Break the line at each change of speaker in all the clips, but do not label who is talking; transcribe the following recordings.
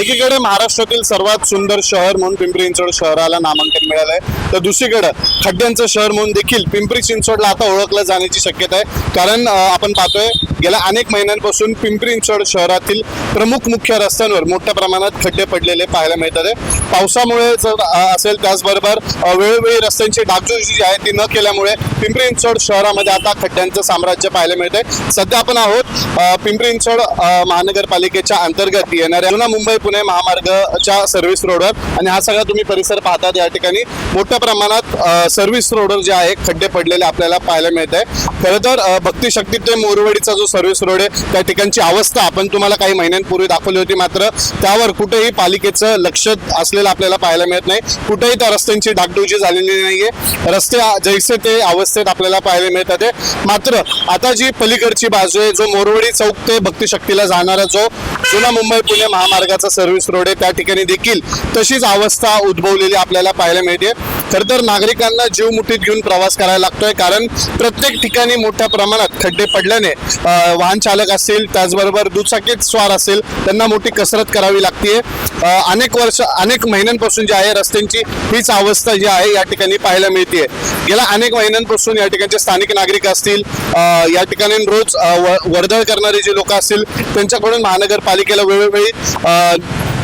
एकीकडे महाराष्ट्रातील सर्वात सुंदर शहर म्हणून पिंपरी चिंचवड शहराला नामांकन मिळालं आहे तर दुसरीकडे खड्ड्यांचं शहर म्हणून देखील पिंपरी चिंचवडला आता ओळखलं जाण्याची शक्यता आहे. कारण आपण पाहतोय गेल्या अनेक महिन्यांपासून पिंपरी चिंचवड शहरातील प्रमुख मुख्य रस्त्यांवर मोठ्या प्रमाणात खड्डे पडलेले पाहायला मिळतात आहे. पावसामुळे जर असेल त्याचबरोबर वेळोवेळी रस्त्यांची डागडुजी जी आहे ती न केल्यामुळे पिंपरी चिंचवड शहरामध्ये आता खड्ड्यांचं साम्राज्य पाहायला मिळतंय सध्या आपण आहोत पिंपरी चिंचवड महानगरपालिकेच्या अंतर्गत येणाऱ्या जुना मुंबई पुणे महामार्गच्या सर्व्हिस रोडवर आणि हा सगळा तुम्ही परिसर पाहतात या ठिकाणी. मोठ्या प्रमाणात सर्व्हिस रोडवर जे आहे खड्डे पडलेले आपल्याला पाहायला मिळत आहे. खरं तर अं, भक्ती ते मोरवडीचा जो सर्व्हिस रोड आहे. त्या ठिकाणची अवस्था आपण तुम्हाला काही महिन्यांपूर्वी दाखवली होती. मात्र त्यावर कुठेही पालिकेचं लक्ष असलेलं आपल्याला पाहायला मिळत नाही. कुठेही त्या रस्त्यांची डागडुजी झालेली नाहीये. रस्ते जैसे ते अवस्थेत आपल्याला पाहायला मिळतात आहे. मात्र आता जी पलीकडची बाजू आहे जो मोरवडी चौक ते भक्तिशक्तीला जाणारा जो जुना मुंबई पुणे महामार्गाचा सर्व्हिस रोड आहे त्या ठिकाणी देखील तशीच अवस्था उद्भवलेली आपल्याला पाहायला मिळते. खरं तर नागरिकांना जीव मुठीत घेऊन प्रवास करायला लागतोय कारण प्रत्येक ठिकाणी मोठ्या प्रमाणात खड्डे पडल्याने वाहन चालक असतील त्याचबरोबर दुचाकीत स्वार असेल त्यांना मोठी कसरत करावी लागते अनेक वर्ष अनेक महिन्यांपासून जी आहे रस्त्यांची हीच अवस्था जी आहे या ठिकाणी पाहायला मिळते गेल्या अनेक महिन्यांपासून या ठिकाणचे स्थानिक नागरिक असतील या ठिकाणी रोज व- वर्दळ करणारे जे लोक असतील त्यांच्याकडून महानगरपालिकेला वेळोवेळी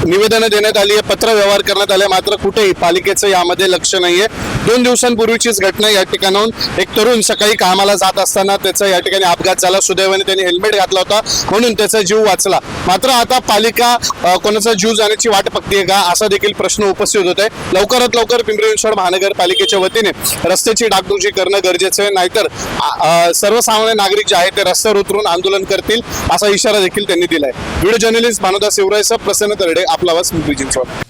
निवेदनं देण्यात आली आहे पत्र व्यवहार करण्यात आले मात्र कुठेही पालिकेचं यामध्ये लक्ष नाहीये. दोन दिवसांपूर्वीचीच घटना या ठिकाणाहून एक तरुण सकाळी कामाला जात असताना त्याचा या ठिकाणी अपघात झाला. सुदैवाने त्यांनी हेल्मेट घातला होता म्हणून त्याचा जीव वाचला. मात्र आता पालिका कोणाचा जीव जाण्याची वाट बघते का असा देखील प्रश्न उपस्थित होत आहे लवकरात लवकर पिंपरी चिंचवड महानगरपालिकेच्या वतीने रस्त्याची डागडुजी करणं गरजेचं आहे. नाहीतर सर्वसामान्य नागरिक जे आहेत ते रस्त्यावर उतरून आंदोलन करतील असा इशारा देखील त्यांनी दिलाय. व्हिडिओ जर्नलिस्ट भानुदास शिवरायसह प्रसन्न तरडे आपला वास पिंपरी चिंचवड